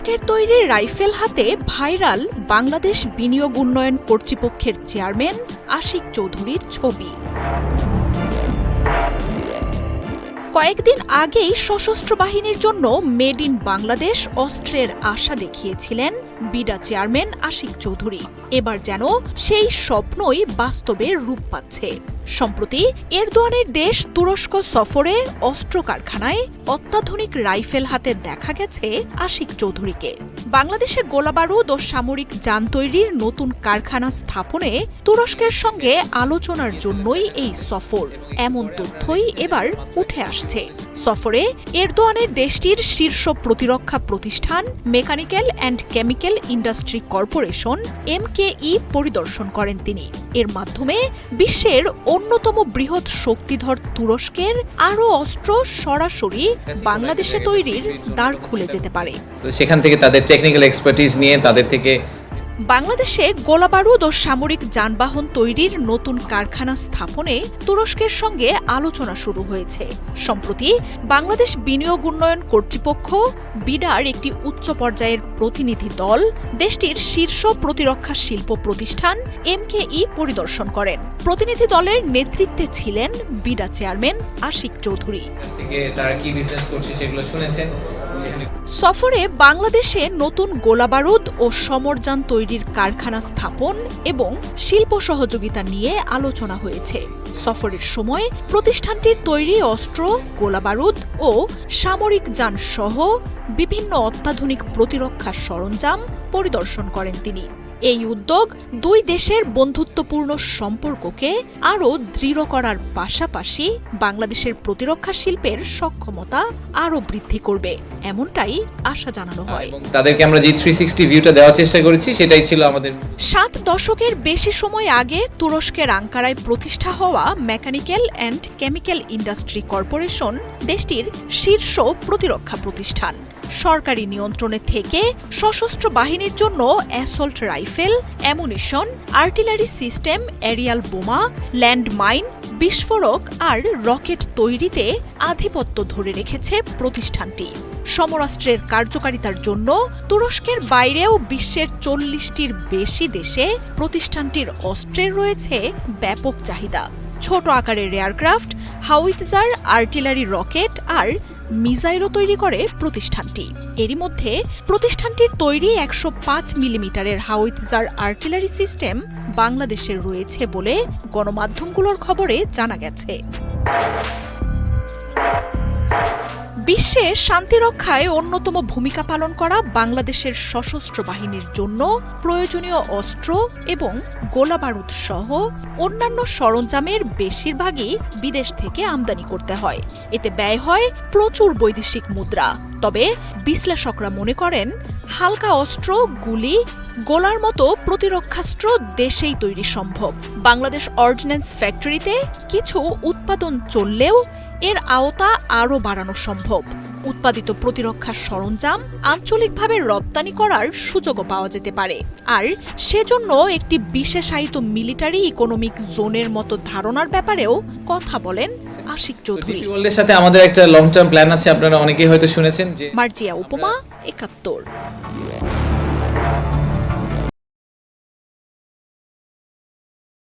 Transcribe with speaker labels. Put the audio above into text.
Speaker 1: তুরস্কের তৈরি রাইফেল হাতে ভাইরাল বাংলাদেশ বিনিয়োগ উন্নয়ন কর্তৃপক্ষের চেয়ারম্যান আশিক চৌধুরীর ছবি। কয়েকদিন আগেই সশস্ত্র বাহিনীর জন্য মেড ইন বাংলাদেশ অস্ত্রের আশা দেখিয়েছিলেন বিডা চেয়ারম্যান আশিক চৌধুরী। এবার যেন সেই স্বপ্নই বাস্তবে রূপ পাচ্ছে। সম্প্রতি এরদোয়ানের দেশ তুরস্ক সফরে অস্ত্র কারখানায় অত্যাধুনিক রাইফেল হাতে দেখা গেছে আশিক চৌধুরীকে। বাংলাদেশে গোলাবারুদ ও সামরিক যান তৈরির নতুন কারখানা স্থাপনে তুরস্কের সঙ্গে আলোচনার জন্যই এই সফর। এমন তথ্যই এবার উঠে আসছে। সফরে এরদোয়ানের দেশটির শীর্ষ প্রতিরক্ষা প্রতিষ্ঠান, mechanical and chemical industry corporation MKE পরিদর্শন করেন তিনি। এর মাধ্যমে বিশ্বের অন্যতম বৃহৎ শক্তিধর তুরস্কের আরও অস্ত্র সরাসরি বাংলাদেশে তৈরির দ্বার খুলে যেতে পারে।
Speaker 2: সেখান থেকে তাদের টেকনিক্যাল এক্সপার্টিস নিয়ে তাদের থেকে
Speaker 1: বাংলাদেশে গোলাবারুদ ও সামরিক যানবাহন তৈরির নতুন কারখানা স্থাপনে তুরস্কের সঙ্গে আলোচনা শুরু হয়েছে। সম্প্রতি বাংলাদেশ বিনিয়োগ উন্নয়ন কর্তৃপক্ষ, বিডার একটি উচ্চ পর্যায়ের প্রতিনিধি দল, দেশটির শীর্ষ প্রতিরক্ষা শিল্প প্রতিষ্ঠান এমকেই পরিদর্শন করেন। প্রতিনিধি দলের নেতৃত্বে ছিলেন বিডা চেয়ারম্যান আশিক চৌধুরী।
Speaker 2: তারা কি বিজনেস করছে সেগুলো শুনেছেন।
Speaker 1: সফরে বাংলাদেশে নতুন গোলাবারুদ ও সমরযান তৈরির কারখানা স্থাপন এবং শিল্প সহযোগিতা নিয়ে আলোচনা হয়েছে। সফরের সময় প্রতিষ্ঠানটির তৈরি অস্ত্র, গোলাবারুদ ও সামরিক যান সহ বিভিন্ন অত্যাধুনিক প্রতিরক্ষা সরঞ্জাম পরিদর্শন করেন তিনি। এই উদ্যোগ দুই দেশের বন্ধুত্বপূর্ণ সম্পর্ককে আরও দৃঢ় করার পাশাপাশি বাংলাদেশের প্রতিরক্ষা শিল্পের সক্ষমতা আরও বৃদ্ধি করবে এমনটাই আশা জানানো হয়।
Speaker 2: তাদেরকে আমরা যে থ্রি সিক্সটি ভিউটা দেওয়ার চেষ্টা করেছি সেটাই ছিল আমাদের
Speaker 1: সাত দশকের বেশি সময় আগে তুরস্কের আঙ্কারায় প্রতিষ্ঠা হওয়া mechanical and chemical industry corporation দেশটির শীর্ষ প্রতিরক্ষা প্রতিষ্ঠান। সরকারি নিয়ন্ত্রণে থেকে সশস্ত্র বাহিনীর জন্য assault rifle, ammunition, artillery system aerial বোমা, ল্যান্ডমাইন, বিস্ফোরক আর রকেট তৈরিতে আধিপত্য ধরে রেখেছে প্রতিষ্ঠানটি। সমরাষ্ট্রের কার্যকারিতার জন্য তুরস্কের বাইরেও বিশ্বের চল্লিশটির বেশি দেশে প্রতিষ্ঠানটির অস্ত্রের রয়েছে ব্যাপক চাহিদা। ছোট আকারের এয়ারক্রাফট হাউইতজার আর্টিলারি রকেট আর মিজাইলও তৈরি করে প্রতিষ্ঠানটি। এরই মধ্যে প্রতিষ্ঠানটির তৈরি একশো পাঁচ মিলিমিটারের হাউইতজার আর্টিলারি সিস্টেম বাংলাদেশে রয়েছে বলে গণমাধ্যমগুলোর খবরে জানা গেছে। বিশ্বে শান্তি রক্ষায় অন্যতম ভূমিকা পালন করা বাংলাদেশের সশস্ত্র বাহিনীর জন্য প্রয়োজনীয় অস্ত্র এবং গোলাবারুদ সহ অন্যান্য সরঞ্জামের বেশিরভাগই বিদেশ থেকে আমদানি করতে হয়। এতে ব্যয় হয় প্রচুর বৈদেশিক মুদ্রা। তবে বিশ্লেষকরা মনে করেন, হালকা অস্ত্র, গুলি, গোলার মতো প্রতিরক্ষাস্ত্র দেশেই তৈরি সম্ভব। বাংলাদেশ অর্ডিন্যান্স ফ্যাক্টরিতে কিছু উৎপাদন চললেও এর আওতা আরও বাড়ানো সম্ভব। উৎপাদিত প্রতিরক্ষা সরঞ্জাম আঞ্চলিকভাবে রপ্তানি করার সুযোগও পাওয়া যেতে পারে। আর সেজন্য একটি বিশেষায়িত মিলিটারি ইকোনমিক জোনের মতো ধারণার ব্যাপারেও কথা বলেন আশিক চৌধুরী।
Speaker 2: সাথে আমাদের একটা লং টার্ম প্ল্যান আছে আপনারা অনেকেই হয়তো শুনেছেন যে
Speaker 1: মার্জিয়া উপমা একাত্তর।